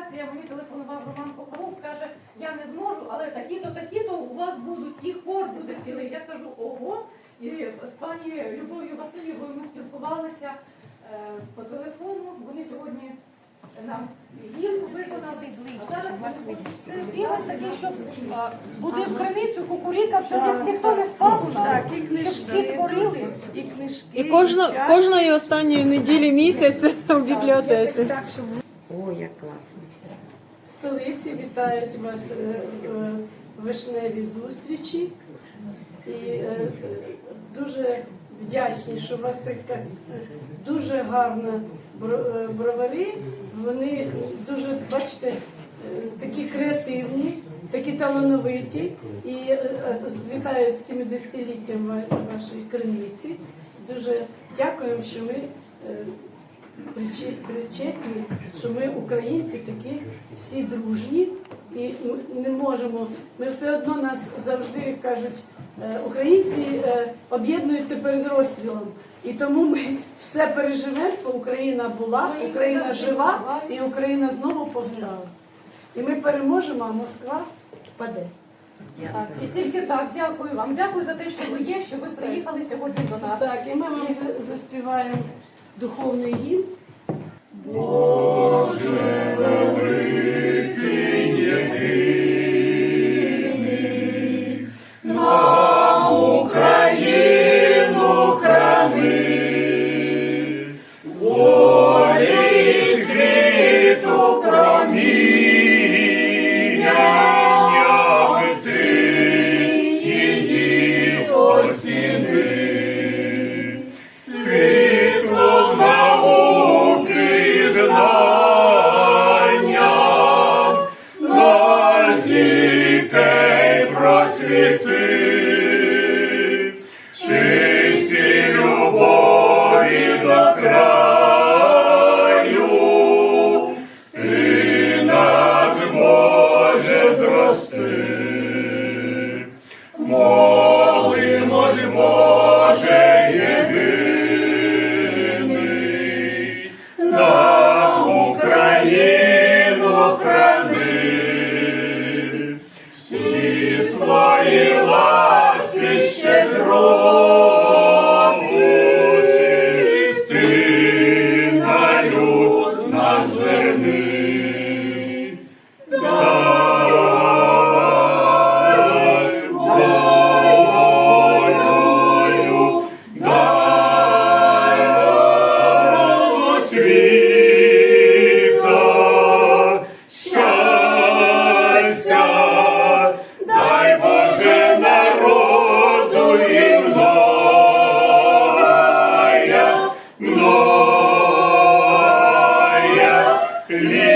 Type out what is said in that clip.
ситуація. Мені телефонував Роман Кохорук, каже, я не зможу, але такі-то, такі-то у вас будуть, їх хор буде цілий. Я кажу, ого. І з пані Любов'ю Васильєвою ми спілкувалися е, по телефону. Вони сьогодні нам гімн виконали. А зараз вони хочуть це бігать такий, щоб а, буде в криницю кукурікав, щоб ні- ніхто не спав у нас, щоб всі творили. і книжки. І кожно, чашки. кожної останньої неділі місяця в бібліотеці. Так, щоб... О, як класно. Столиці вітають вас е, е, вишневі зустрічі. І е, е, дуже вдячні, що у вас така дуже гарна бро- бровари. Вони дуже, бачите, такі креативні, такі талановиті. І е, вітають 70-літтям ва- вашої криниці. Дуже дякуємо, що ми. Причетні, що ми українці такі всі дружні і не можемо. Ми все одно нас завжди як кажуть, е, українці е, об'єднуються перед розстрілом. І тому ми все переживемо, бо Україна була, Україна жива і Україна знову повстала. І ми переможемо, а Москва впаде. Так, ті- тільки так, дякую вам. Дякую за те, що ви є, що ви приїхали сьогодні до нас. Так, і ми вам заспіваємо духовний гімн. Боже. ти, молимось, Боже єдиний, нам Україну храни, всі свої. Amen.